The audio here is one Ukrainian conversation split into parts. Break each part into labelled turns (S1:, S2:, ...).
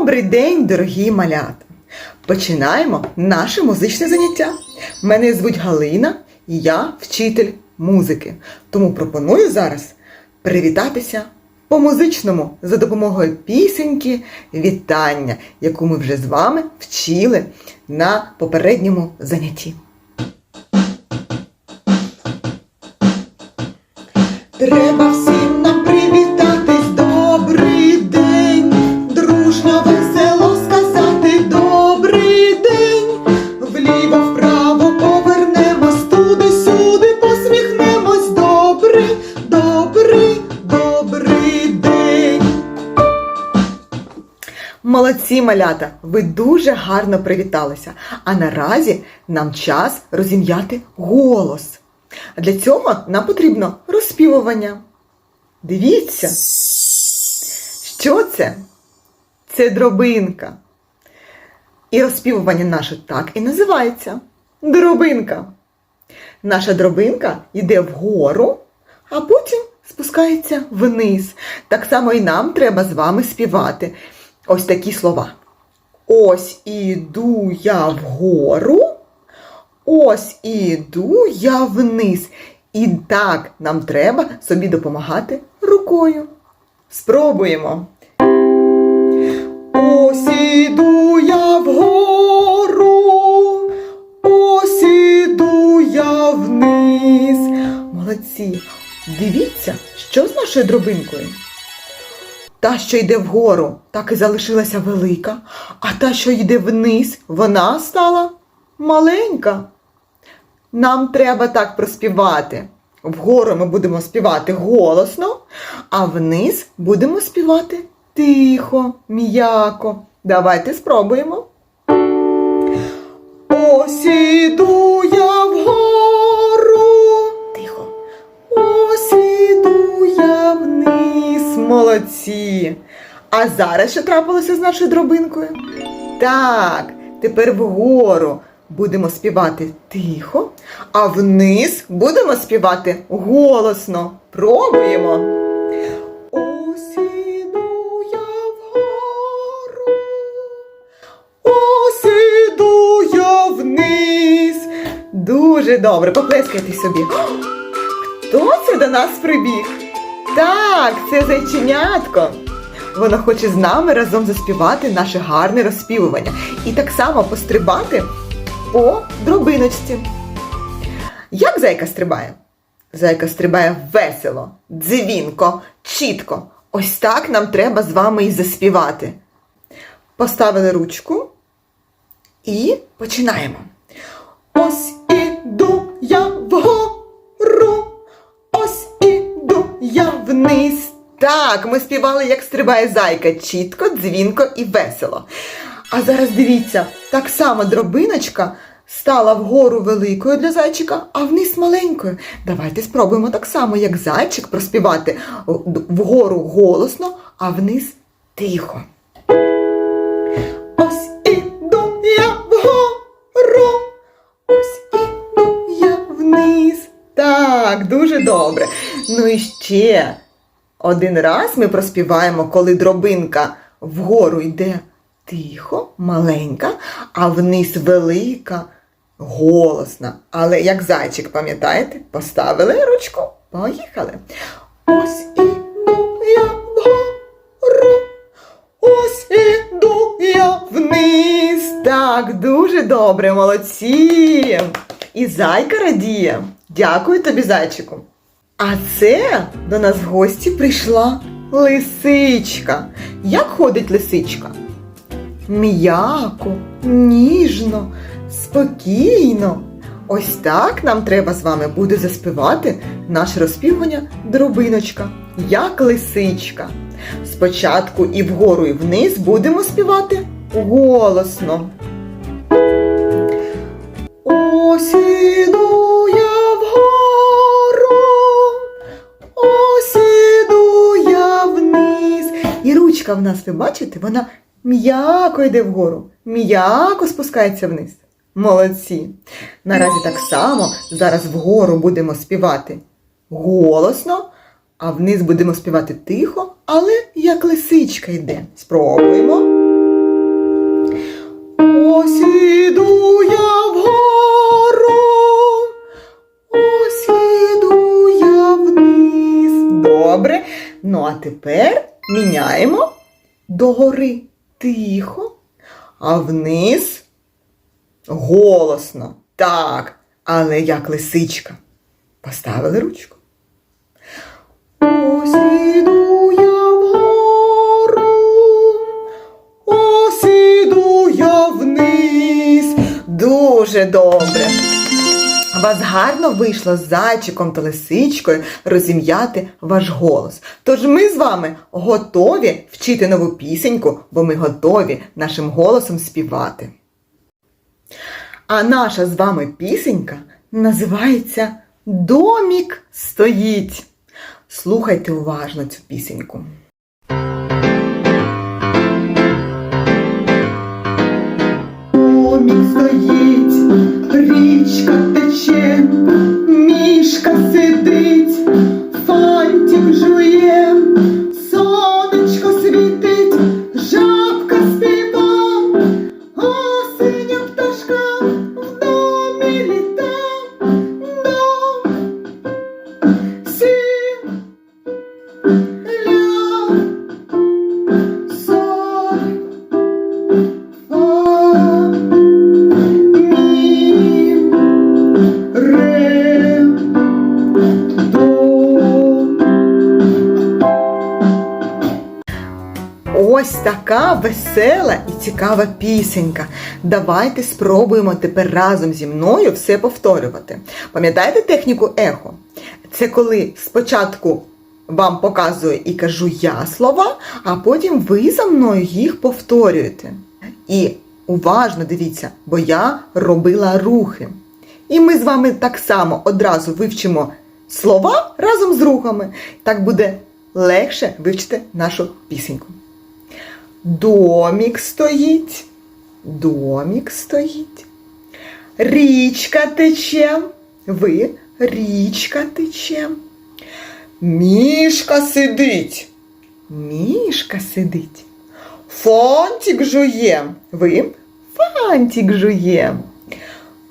S1: Добрий день, дорогі малята! Починаємо наше музичне заняття. Мене звуть Галина і я вчитель музики. Тому пропоную зараз привітатися по-музичному за допомогою пісеньки вітання, яку ми вже з вами вчили на попередньому занятті. Треба всім Молодці, малята, ви дуже гарно привіталися. А наразі нам час розім'яти голос. Для цього нам потрібно розспівування. Дивіться, що це? Це дробинка. І розспівування наше так і називається дробинка. Наша дробинка йде вгору, а потім спускається вниз. Так само і нам треба з вами співати ось такі слова. Ось іду я вгору. Ось іду я вниз. І так нам треба собі допомагати рукою. Спробуємо. Ось іду я вгору, ось іду я вниз. Молодці. Дивіться, що з нашою дробинкою. Та, що йде вгору, так і залишилася велика, а та, що йде вниз, вона стала маленька. Нам треба так проспівати. Вгору ми будемо співати голосно, а вниз будемо співати тихо, м'яко. Давайте спробуємо. Ось Молодці. А зараз що трапилося з нашою дробинкою? Так, тепер вгору будемо співати тихо, а вниз будемо співати голосно. Пробуємо. Дуже добре, поплескайте собі. Хто це до нас прибіг? Так, це зайченятко. Воно хоче з нами разом заспівати наше гарне розспівування і так само пострибати по дробиночці. Як зайка стрибає? Зайка стрибає весело, дзвінко, чітко. Ось так нам треба з вами і заспівати. Поставили ручку і починаємо. Так, ми співали, як стрибає зайка, чітко, дзвінко і весело. А зараз дивіться, так само дробиночка стала вгору великою для зайчика, а вниз маленькою. Давайте спробуємо так само, як зайчик, проспівати вгору голосно, а вниз тихо. Ось іду я вгору, ось іду я вниз. Так, дуже добре. Ну і ще один раз ми проспіваємо, коли дробинка вгору йде тихо, маленька, а вниз велика, голосна. Але як зайчик, пам'ятаєте, поставили ручку, поїхали. Ось іду я вгору, ось іду я вниз. Так, дуже добре, молодці. І зайка радіє. Дякую тобі, зайчику. А це до нас в гості прийшла лисичка. Як ходить лисичка? М'яко, ніжно, спокійно. Ось так нам треба з вами буде заспівати наше розпівування дробиночка, як лисичка. Спочатку і вгору, і вниз будемо співати голосно. І в нас, ви бачите, вона м'яко йде вгору, м'яко спускається вниз. Молодці. Наразі так само зараз вгору будемо співати голосно, а вниз будемо співати тихо, але як лисичка йде. Спробуємо. Ось іду я вгору, ось іду я вниз. Добре. Ну а тепер міняємо догори тихо, а вниз голосно. Так, але як лисичка. Поставили ручку. Ось іду я вгору, ось іду я вниз. Дуже добре. Вас гарно вийшло з зайчиком та лисичкою розім'яти ваш голос. Тож ми з вами готові вчити нову пісеньку, бо ми готові нашим голосом співати. А наша з вами пісенька називається Домік стоїть. Слухайте уважно цю пісеньку. Домік стоїть, річка тече, мішка сидить, фантик жує, така весела і цікава пісенька. Давайте спробуємо тепер разом зі мною все повторювати. Пам'ятаєте техніку ехо? Це коли спочатку вам показую і кажу я слова, а потім ви за мною їх повторюєте. І уважно дивіться, бо я робила рухи. І ми з вами так само одразу вивчимо слова разом з рухами. Так буде легше вивчити нашу пісеньку. Домік стоїть, домік стоїть. Річка тече, ви річка тече. Мішка сидить, мішка сидить. Фантик жує, ви фантик жує.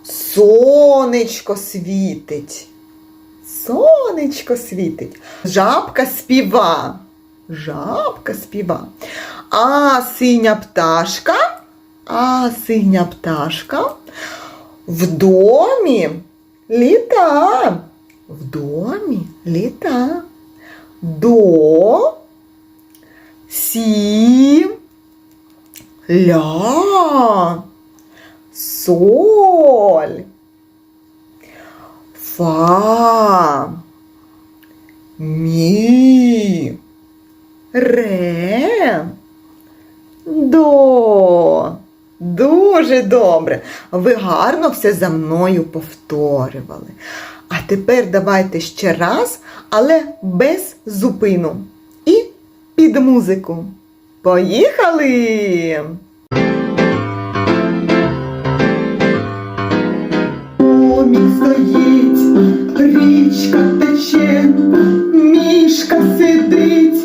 S1: Сонечко світить. Сонечко світить. Жабка співа. Жабка співа. А синя пташка, а синя пташка в домі літа. В домі літа. До сі ля соль фа мі Ре до. Дуже добре. Ви гарно все за мною повторювали. А тепер давайте ще раз, але без зупину. І під музику. Поїхали! Домік стоїть, річка тече, мішка сидить,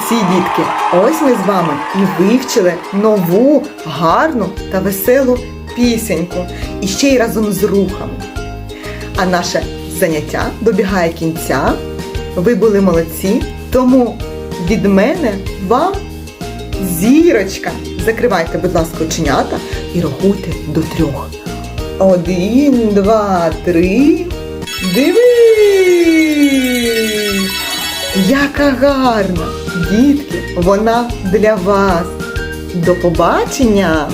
S1: Молодці, дітки! Ось ми з вами і вивчили нову, гарну та веселу пісеньку. І ще й разом з рухами. А наше заняття добігає кінця. Ви були молодці, тому від мене вам зірочка. Закривайте, будь ласка, оченята і рахуйте до трьох. Один, два, три. Дивись! Яка гарна! Дітки, вона для вас. До побачення!